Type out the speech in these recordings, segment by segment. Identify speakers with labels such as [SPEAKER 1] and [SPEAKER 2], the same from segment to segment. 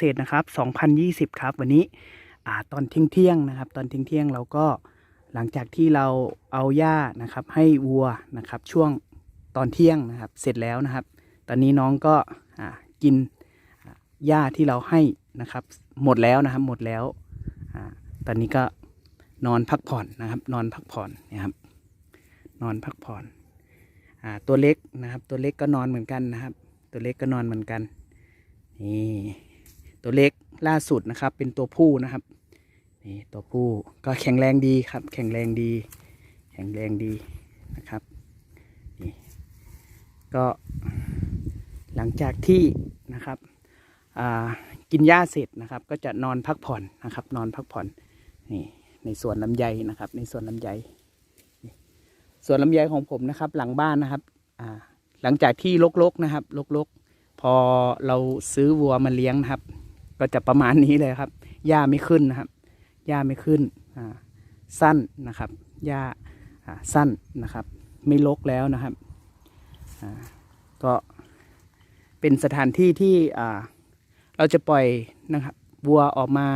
[SPEAKER 1] สรับลูกเกษตรนะครับ2020 ครับ วันนี้อ่าตอนเที่ยงๆนะครับ ตอนเที่ยงเที่ยงๆเราก็หลังจากที่เราเอาหญ้านะครับให้วัวนะครับช่วงตอนเที่ยงนะครับ เสร็จแล้วนะครับ ตอนนี้น้องก็กินหญ้าที่เราให้นะครับ หมดแล้วนะครับหมดแล้วอตอนนี้ก็นอนพักผ่อนนะครับ นอนพักผ่อนนะครับ นอนพักผ่อนอตัวเล็กนะครับ ตัวเล็กก็นอนเหมือนกันนะครับ ตัวเล็กก็นอนเหมือนกันนี่ ตัวเล็กล่าสุดนะครับ เป็นตัวผู้นะครับนี่ตัวผู้ก็แข็งแรงดีครับ แข็งแรงดี แข็งแรงดีนะครับนี่ก็หลังจากที่นะครับอ่ากินหญ้าเสร็จนะครับ ก็จะนอนพักผ่อนนะครับ นอนพักผ่อนนี่ในสวนลำไยนะครับ ในสวนลำไยสวนลำไยของผมนะครับ หลังบ้านนะครับอ่าหลังจากที่ลกๆนะครับลกๆ พอเราซื้อวัวมาเลี้ยงนะครับ ก็จะประมาณนี้เลยครับ หญ้าไม่ขึ้นนะครับ หญ้าไม่ขึ้น อ่า สั้นนะครับ หญ้า อ่า สั้นนะครับ ไม่ลกแล้วนะครับ อ่า ก็เป็นสถานที่ที่ อ่า เราจะปล่อยนะครับ วัวออกมา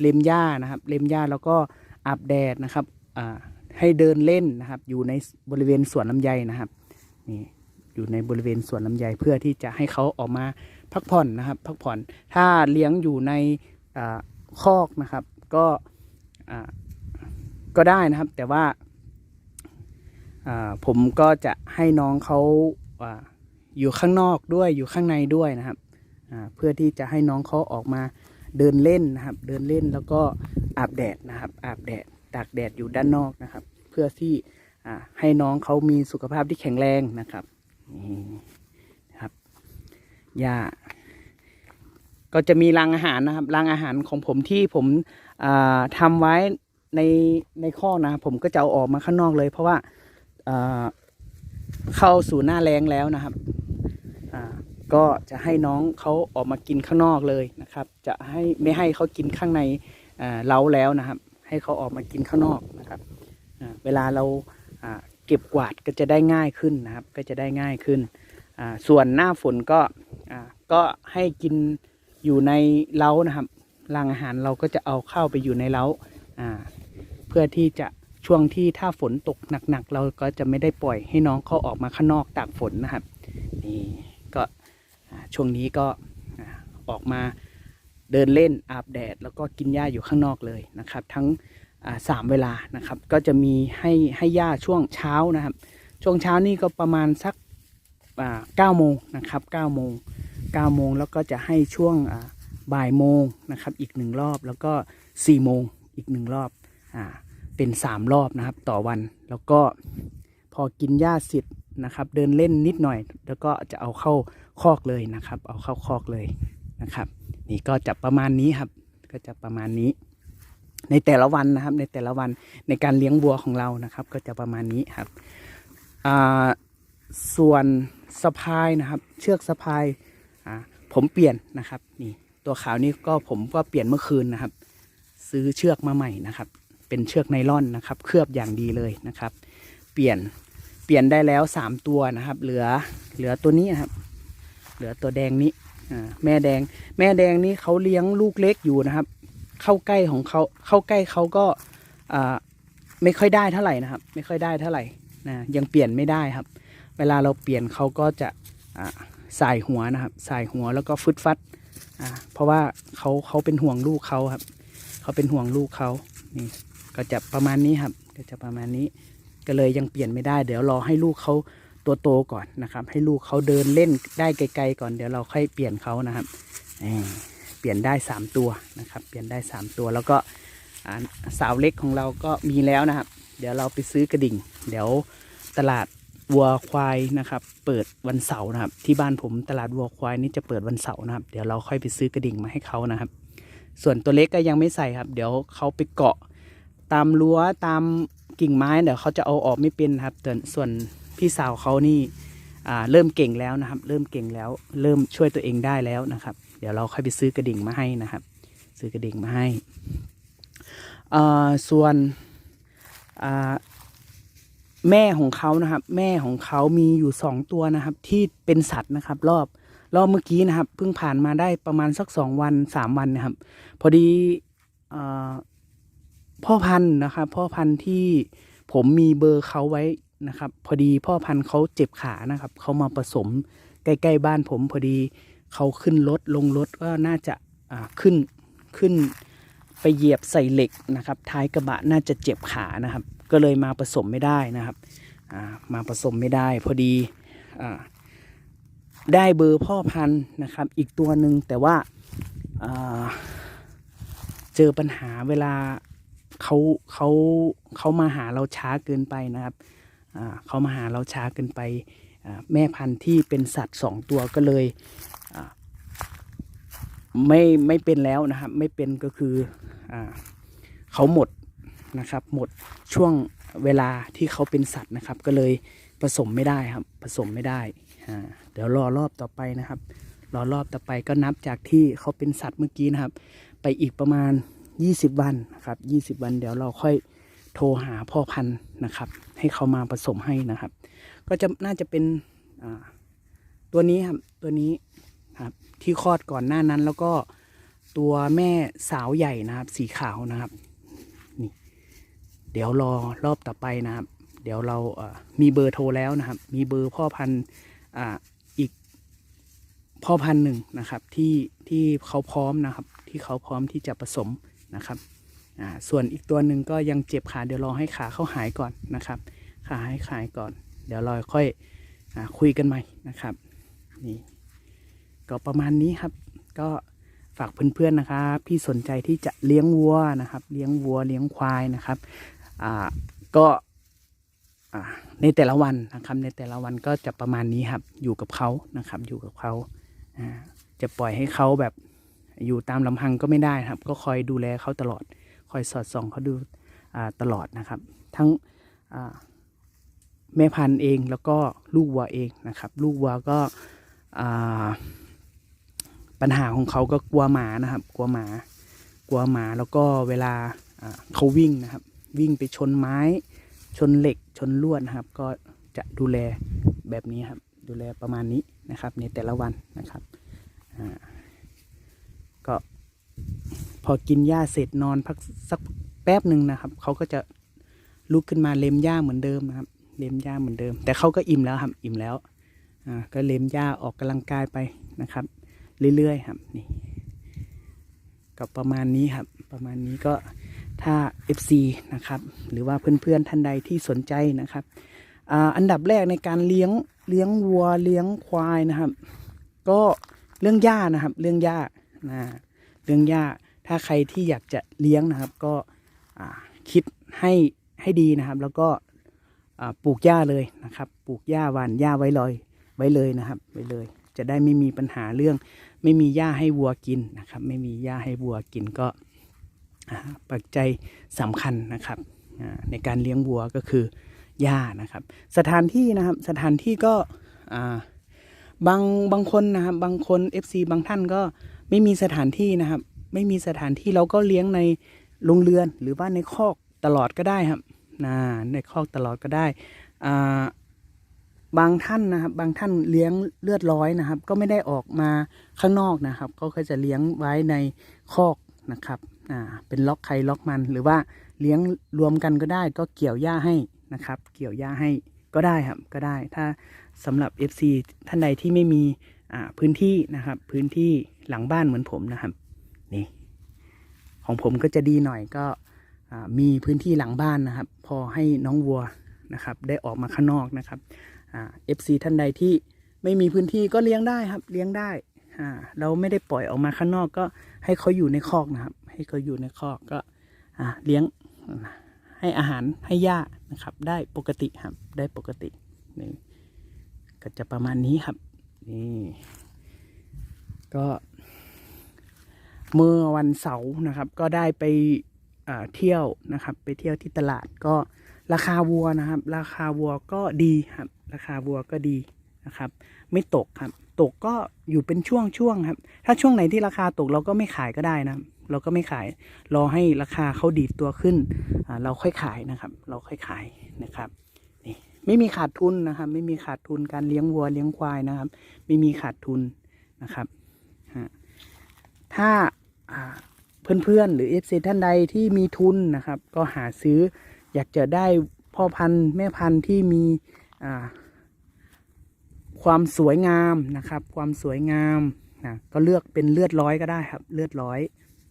[SPEAKER 1] เล็มหญ้านะครับ เล็มหญ้าแล้วก็อาบแดดนะครับ อ่า ให้เดินเล่นนะครับ อยู่ในบริเวณสวนลำไยนะครับ นี่ อยู่ในบริเวณสวนลำไยเพื่อที่จะให้เขาออกมาพักผ่อนนะครับ พักผ่อนถ้าเลี้ยงอยู่ในอคอกนะครับ ก็ก็ได้นะครับ แต่ว่าผมก็จะให้น้องเขาอยู่ข้างนอกด้วยอยู่ข้างในด้วยนะครับเพื่อที่จะให้น้องเขาออกมาเดินเล่นนะครับ เดินเล่นแล้วก็อาบแดดนะครับ อาบแดดตากแดดอยู่ด้านนอกนะครับ เพื่อที่ให้น้องเขามีสุขภาพที่แข็งแรงนะครับ นี่นะครับหญ้าก็จะมีรังอาหารนะครับรังอาหารของผมที่ผมอ่าทำไว้ในในข้อนะผมก็จะเอาออกมาข้างนอกเลย เพราะว่าเข้าสู่หน้าแรงแล้วนะครับก็จะให้น้องเขาออกมากินข้างนอกเลยนะครับ จะให้ไม่ให้เขากินข้างในเล้าแล้วนะครับ ให้เขาออกมากินข้างนอกนะครับเวลาเรา เก็บกวาดก็จะได้ง่ายขึ้นนะครับ ก็จะได้ง่ายขึ้น ส่วนหน้าฝนก็ก็ให้กินอยู่ในเล้านะครับรางอาหารเราก็จะเอาเข้าไปอยู่ในเล้าเพื่อที่จะช่วงที่ถ้าฝนตกหนักๆ เราก็จะไม่ได้ปล่อยให้น้องเขาออกมาข้างนอกตากฝนนะครับนี่ก็ช่วงนี้ก็ออกมาเดินเล่นอาบแดด แล้วก็กินหญ้าอยู่ข้างนอกเลยนะครับ ทั้ง สามเวลานะครับ ก็จะมีให้ให้ย่าช่วงเช้านะครับ ช่วงเช้านี่ก็ประมาณสักเก้าโมงนะครับเก้าโมงเก้าโมงแล้วก็จะให้ช่วงบ่ายโมงนะครับอีกหนึ่งรอบแล้วก็สี่โมงอีกหนึ่งรอบอ่าเป็นสามรอบนะครับต่อวันแล้วก็พอกินหญ้าเสร็จนะครับเดินเล่นนิดหน่อย แล้วก็จะเอาเข้าคอกเลยนะครับ เอาเข้าคอกเลยนะครับ นี่ก็จะประมาณนี้ครับ ก็จะประมาณนี้ ในแต่ละวันนะครับ ในแต่ละวันในการเลี้ยงวัวของเรานะครับ ก็จะประมาณนี้ครับส่วนสะพายนะครับ เชือกสะพายผมเปลี่ยนนะครับนี่ตัวขาวนี่ก็ผมก็เปลี่ยนเมื่อคืนนะครับ ซื้อเชือกมาใหม่นะครับ เป็นเชือกไนล่อนนะครับ เคลือบอย่างดีเลยนะครับ เปลี่ยนเปลี่ยนได้แล้วสามตัวนะครับ เหลือเหลือตัวนี้นครับ เหลือตัวแดงนี้แม่แดง แม่แดงนี่เขาเลี้ยงลูกเล็กอยู่นะครับ เข้าใกล้ของเขาเข้าใกล้เขาก็อ่าไม่ค่อยได้เท่าไหร่นะครับ ไม่ค่อยได้เท่าไหร่นะยังเปลี่ยนไม่ได้ครับ เวลาเราเปลี่ยนเขาก็จะอ่าสายหัวนะครับสายหัวแล้วก็ฟึดฟัดอ่าเพราะว่าเขาเขาเป็นห่วงลูกเขาครับเขาเป็นห่วงลูกเขานี่ก็จะประมาณนี้ครับ ก็จะประมาณนี้ก็เลยยังเปลี่ยนไม่ได้ เดี๋ยวรอให้ลูกเขาตัวโตก่อนนะครับ ให้ลูกเขาเดินเล่นได้ไกลๆก่อนเดี๋ยวเราค่อยเปลี่ยนเขานะครับอ ลี่ยนได้ 3 ตัวนะครับ เปลี่ยนได้ 3 ตัวแล้วก็สาวเล็กของเราก็มีแล้วนะครับ เดี๋ยวเราไปซื้อกระดิ่ง เดี๋ยวตลาดวัวควายนะครับ เปิดวันเสาร์นะครับ ที่บ้านผมตลาดวัวควายนี่จะเปิดวันเสาร์นะครับ เดี๋ยวเราค่อยไปซื้อกระดิ่งมาให้เขานะครับ ส่วนตัวเล็กก็ยังไม่ใส่ครับ เดี๋ยวเขาไปเกาะตามรั้วตามกิ่งไม้เดี๋ยวเขาจะเอาออกไม่เป็นครับแต่ส่วนพี่สาวเขานี่เริ่มเก่งแล้วนะครับ เริ่มเก่งแล้ว เริ่มช่วยตัวเองได้แล้วนะครับ เดี๋ยวเราค่อยไปซื้อกระดิ่งมาให้นะครับ ซื้อกระดิ่งมาให้อ่าส่วนแม่ของเขานะครับ แม่ของเขามีอยู่สองตัวนะครับ ที่เป็นสัตว์นะครับ รอบรอบเมื่อกี้นะครับเพิ่งผ่านมาได้ประมาณสักสองวันสามวันนะครับ พอดีอพ่อพันธุ์นะครับ พ่อพันธุ์ที่ผมมีเบอร์เขาไว้นะครับ พอดีพ่อพันธุ์เขาเจ็บขานะครับเขามาผสมใกล้ ๆ บ้านผมพอดี เขาขึ้นรถลงรถก็น่าจะขึ้นขึ้นไปเหยียบใส่เหล็กนะครับ ท้ายกระบะน่าจะเจ็บขานะครับ ก็เลยมาผสมไม่ได้นะครับมาผสมไม่ได้พอดีอได้เบอร์พ่อพันธุ์นะครับ อีกตัวหนึ่งแต่ว่าาเจอปัญหาเวลาเขาเขาเขามาหาเราช้าเกินไปนะครับเขามาหาเราช้าเกินไปแม่พันธุ์ที่เป็นสัตว์สองตัวก็เลย ไม่ไม่เป็นแล้วนะครับ ไม่เป็นก็คืออาเขาหมดนะครับ หมดช่วงเวลาที่เขาเป็นสัตว์นะครับ ก็เลยผสมไม่ได้ครับ ผสมไม่ได้อ่าเดี๋ยวรอรอบต่อไปนะครับ รอรอบต่อไปก็นับจากที่เขาเป็นสัตว์เมื่อกี้นะครับ ไปอีกประมาณ 20 วันนะครับ20 วันเดี๋ยวเราค่อยโทรหาพ่อพันธุ์นะครับ ให้เขามาผสมให้นะครับ ก็จะน่าจะเป็นตัวนี้ครับตัวนี้ ที่คลอดก่อนหน้านั้น แล้วก็ตัวแม่สาวใหญ่นะครับ สีขาวนะครับนี่เดี๋ยวรอรอบต่อไปนะครับ เดี๋ยวเราเอ่อมีเบอร์โทรแล้วนะครับ มีเบอร์พ่อพันธุ์อ่าอีกพ่อพันธุ์หนึ่งนะครับ ที่ที่เขาพร้อมนะครับ ที่เขาพร้อมที่จะผสมนะครับอ่าส่วนอีกตัวหนึ่งก็ยังเจ็บขาเดี๋ยวรอให้ขาเขาหายก่อนนะครับ ขาให้หายก่อน เดี๋ยวเราค่อยอาคุยกันใหม่นะครับนี่ ก็ประมาณนี้ครับ ก็ฝากเพื่อนๆนะครับที่สนใจที่จะเลี้ยงวัวนะครับ เลี้ยงวัวเลี้ยงควายนะครับอ่าก็อ่าในแต่ละวันนะครับในแต่ละวันก็จะประมาณนี้ครับ อยู่กับเขานะครับ อยู่กับเขาอ่าจะปล่อยให้เขาแบบอยู่ตามลำพังก็ไม่ได้ครับ ก็คอยดูแลเขาตลอด คอยสอดส่องเขาดูอ่าตลอดนะครับ ทั้งอ่าแม่พันธุ์เองแล้วก็ลูกวัวเองนะครับ ลูกวัวก็อ่า ปัญหาของเขาก็กลัวหมานะครับ กลัวหมา กลัวหมาแล้วก็เวลาเขาวิ่งนะครับ วิ่งไปชนไม้ ชนเหล็กชนลวดนะครับ ก็จะดูแลแบบนี้ครับ ดูแลประมาณนี้นะครับ ในแต่ละวันนะครับอ่าก็พอกินหญ้าเสร็จนอนพักสักแป๊บหนึ่งนะครับ เขาก็จะลุกขึ้นมาเล็มหญ้าเหมือนเดิมนะครับ เล็มหญ้าเหมือนเดิม แต่เขาก็อิ่มแล้วครับอิ่มแล้วอ่าก็เล็มหญ้าออกกำลังกายไปนะครับ เรื่อยๆครับนี่ก็ประมาณนี้ครับ ประมาณนี้ก็ถ้า FC นะครับ หรือว่าเพื่อนๆท่านใดที่สนใจนะครับอ,อันดับแรกในการเลี้ยงเลี้ยงวัวเลี้ยงควายนะครับ ก็เรื่องหญ้านะครับ เรื่องหญ้านะเรื่องหญ้าถ้าใครที่อยากจะเลี้ยงนะครับ ก็คิดให้ให้ดีนะครับ แล้วก็ปลูกหญ้าเลยนะครับ ปลูกหญ้าหว่านหญ้าไว้เลยไว้เลยนะครับไว้เลย จะได้ไม่มีปัญหาเรื่อง ไม่มีหญ้าให้วัวกินนะครับ ไม่มีหญ้าให้วัวกินก็ปัจจัยสำคัญนะครับในการเลี้ยงวัวก็คือหญ้านะครับ สถานที่นะครับสถานที่ก็บางบางคนนะครับบางคน FC บางท่านก็ไม่มีสถานที่นะครับ ไม่มีสถานที่เราก็เลี้ยงในโรงเรือนหรือว่าในคอกตลอดก็ได้ครับนะในคอกตลอดก็ได้อ่า บางท่านนะครับ บางท่านเลี้ยงเลือดร้อยนะครับ ก็ไม่ได้ออกมาข้างนอกนะครับ ก็จะเลี้ยงไว้ในคอกนะครับอ่าเป็นล็อกใครล็อกมัน หรือว่าเลี้ยงรวมกันก็ได้ ก็เกี่ยวหญ้าให้นะครับ เกี่ยวหญ้าให้ก็ได้ครับก็ได้ถ้าสำหรับ FC ท่านใดที่ไม่มีอ่าพื้นที่นะครับ พื้นที่หลังบ้านเหมือนผมนะครับนี่ของผมก็จะดีหน่อยก็อ่ามีพื้นที่หลังบ้านนะครับ พอให้น้องวัวนะครับ ได้ออกมาข้างนอกนะครับ อ่า FC ท่านใดที่ไม่มีพื้นที่ก็เลี้ยงได้ครับ เลี้ยงได้อ่าเราไม่ได้ปล่อยออกมาข้างนอกก็ให้เขาอยู่ในคอกนะครับ ให้เขาอยู่ในคอกก็อ่าเลี้ยงให้อาหารให้หญ้านะครับ ได้ปกติครับ ได้ปกตินี่ก็จะประมาณนี้ครับนี่ก็ เมื่อวันเสาร์นะครับ ก็ได้ไปอ่าเที่ยวนะครับ ไปเที่ยวที่ตลาดก็ราคาวัวนะครับ ราคาวัวก็ดีครับ ราคาวัวก็ดีนะครับ ไม่ตกครับ ตกก็อยู่เป็นช่วงๆครับ ถ้าช่วงไหนที่ราคาตกเราก็ไม่ขายก็ได้นะ เราก็ไม่ขาย รอให้ราคาเขาดีดตัวขึ้น เราค่อยขายนะครับ เราค่อยขายนะครับนี่ไม่มีขาดทุนนะครับ ไม่มีขาดทุนการเลี้ยงวัวเลี้ยงควายนะครับ ไม่มีขาดทุนนะครับฮะถ้าอ่าเพื่อนๆ หรือ FC ท่านใดที่มีทุนนะครับ ก็หาซื้ออยากจะได้พ่อพันธุ์แม่พันธุ์ที่มี ความสวยงามนะครับ ความสวยงามนะก็เลือกเป็นเลือดร้อยก็ได้ครับ เลือดร้อย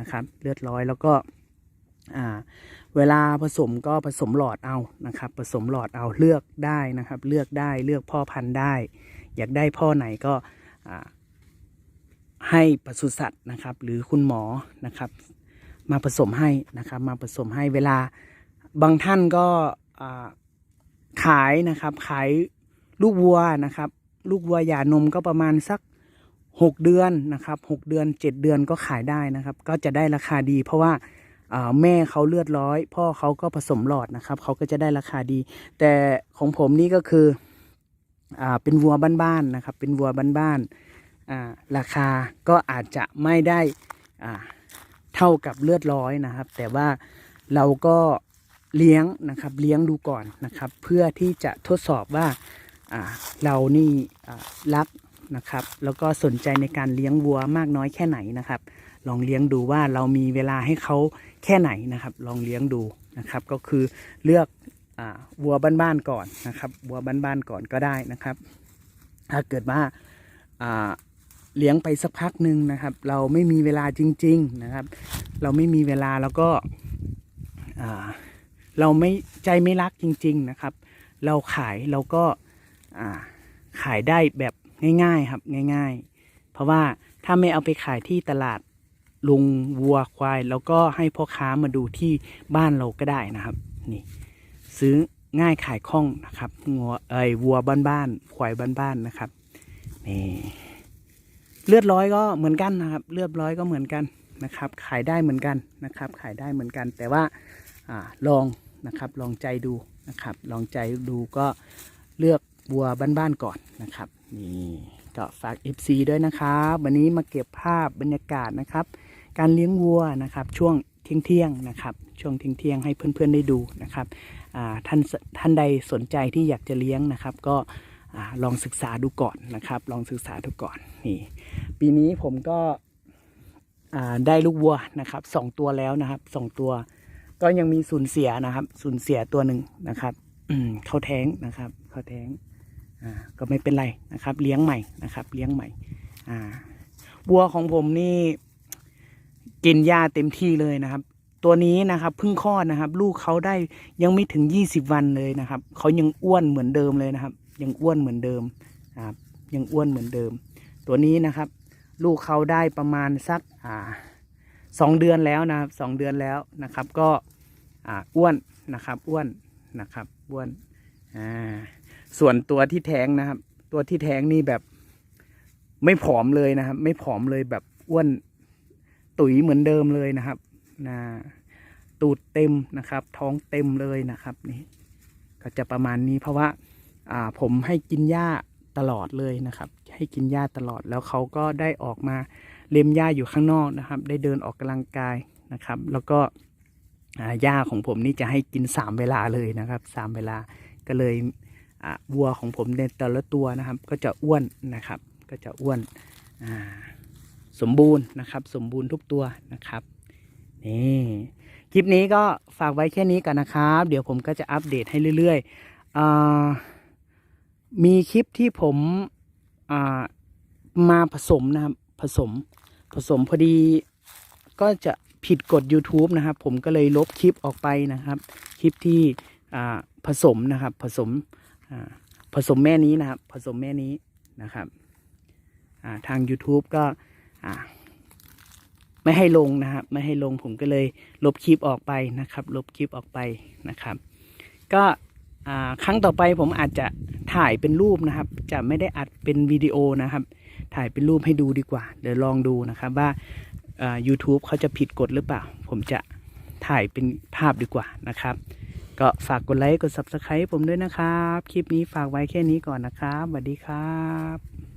[SPEAKER 1] นะครับ เลือดร้อยแล้วก็เวลาผสมก็ผสมหลอดเอานะครับ ผสมหลอดเอาเลือกได้นะครับ เลือกได้เลือกพ่อพันธุ์ได้ อยากได้พ่อไหนก็ให้ปศุสัตว์นะครับ หรือคุณหมอนะครับ มาผสมให้นะครับ มาผสมให้เวลาบางท่านก็ ขายนะครับ ขายลูกวัวนะครับ ลูกวัวหย่านมก็ประมาณสักหกเดือนนะครับหกเดือนเจ็ดเดือนก็ขายได้นะครับ ก็จะได้ราคาดี เพราะว่าแม่เขาเลือดร้อย พ่อเขาก็ผสมหลอดนะครับเขาก็จะได้ราคาดี แต่ของผมนี่ก็คืออเป็นวัวบ้านๆนะครับ เป็นวัวบ้านๆราคาก็อาจจะไม่ได้เท่ากับเลือดร้อยนะครับ แต่ว่าเราก็ เลี้ยงนะครับเลี้ยงดูก่อนนะครับ เพื่อที่จะทดสอบว่าอ่าเรานี่รักนะครับ แล้วก็สนใจในการเลี้ยงวัวมากน้อยแค่ไหนนะครับ ลองเลี้ยงดูว่าเรามีเวลาให้เขาแค่ไหนนะครับ ลองเลี้ยงดูนะครับ ก็คือเลือกอวัวบ้านๆก่อนนะครับวัวบ้านๆก่อนก็ได้นะครับ ถ้าเกิดว่าเลี้ยงไปสักพักหนึ่งนะครับ เราไม่มีเวลาจริง ๆนะครับ เราไม่มีเวลาแล้วก็ เราไม่ใจไม่รักจริง ๆนะครับ เราขายเราก็าขายได้แบบง่ายๆครับง่าย ๆ เพราะว่าถ้าไม่เอาไปขายที่ตลาดลุงวัวควาย แล้วก็ให้พ่อค้ามาดูที่บ้านเราก็ได้นะครับ นี่ ซื้อง่ายขายคล่องนะครับงัวเอ้ยวัวบ้านๆควายบ้านๆนะครับนี่เลือดร้อยก็เหมือนกันนะครับ เลือดร้อยก็เหมือนกันนะครับ ขายได้เหมือนกันนะครับ ขายได้เหมือนกัน แต่ว่าอ่าลอง นะครับ ลองใจดูนะครับ ลองใจดูก็เลือกวัวบ้านๆก่อนนะครับนี่ก็ฝาก FC ด้วยนะครับ วันนี้มาเก็บภาพบรรยากาศนะครับ การเลี้ยงวัวนะครับ ช่วงเที่ยงๆนะครับ ช่วงเที่ยงๆให้เพื่อนๆได้ดูนะครับท่านท่านใดสนใจที่อยากจะเลี้ยงนะครับ ก็ลองศึกษาดูก่อนนะครับ ลองศึกษาดูก่อนนี่ปีนี้ผมก็ได้ลูกวัวนะครับสองตัวแล้วนะครับสองตัว ก็ยังมีสูญเสียนะครับ สูญเสียตัวหนึ่งนะครับอืมเข้าแท้งนะครับ เข้าแท้งอ่าก็ไม่เป็นไรนะครับ เลี้ยงใหม่นะครับ เลี้ยงใหม่อ่าวัวของผมนี่กินหญ้าเต็มที่เลยนะครับ ตัวนี้นะครับเพิ่งคลอดนะครับ ลูกเขาได้ยังไม่ถึงยี่สิบวันเลยนะครับเขายังอ้วนเหมือนเดิมเลยนะครับ ยังอ้วนเหมือนเดิมครับยังอ้วนเหมือนเดิม ตัวนี้นะครับ ลูกเขาได้ประมาณสักอ่า สองเดือนแล้วนะครับสองเดือนแล้วนะครับ ก็อ้วนนะครับอ้วนนะครับอ้วนอ่าส่วนตัวที่แท้งนะครับ ตัวที่แท้งนี่แบบไม่ผอมเลยนะครับ ไม่ผอมเลยแบบอ้วนตุ๋ยเหมือนเดิมเลยนะครับนะตูดเต็มนะครับ ท้องเต็มเลยนะครับนี่ก็จะประมาณนี้เพราะว่าอ่าผมให้กินหญ้าตลอดเลยนะครับ ให้กินหญ้าตลอดแล้วเขาก็ได้ออกมา เล็มหญ้าอยู่ข้างนอกนะครับ ได้เดินออกกำลังกายนะครับ แล้วก็หญ้าของผมนี่จะให้กินสามเวลาเลยนะครับสามเวลาก็เลยวัวของผมในแต่ละตัวนะครับ ก็จะอ้วนนะครับ ก็จะอ้วนสมบูรณ์นะครับ สมบูรณ์ทุกตัวนะครับนี่คลิปนี้ก็ฝากไว้แค่นี้ก่อนนะครับ เดี๋ยวผมก็จะอัปเดตให้เรื่อยๆอมีคลิปที่ผมมาผสมนะครับผสม ผสมพอดีก็จะผิดกฎ YouTube นะครับ ผมก็เลยลบคลิปออกไปนะครับ คลิปที่ผสมนะครับ ผสมผสมแม่นี้นะครับ ผสมแม่นี้นะครับทาง YouTube ก็ไม่ให้ลงนะครับ ไม่ให้ลงผมก็เลยลบคลิปออกไปนะครับ ลบคลิปออกไปนะครับ ก็ครั้งต่อไปผมอาจจะถ่ายเป็นรูปนะครับ จะไม่ได้อัดเป็นวิดีโอนะครับ ถ่ายเป็นรูปให้ดูดีกว่า เดี๋ยวลองดูนะครับว่า YouTube เขาจะผิดกฎหรือเปล่า ผมจะถ่ายเป็นภาพดีกว่านะครับ ก็ฝากกดไลค์กด Subscribe ผมด้วยนะครับ คลิปนี้ฝากไว้แค่นี้ก่อนนะครับสวัสดีครับ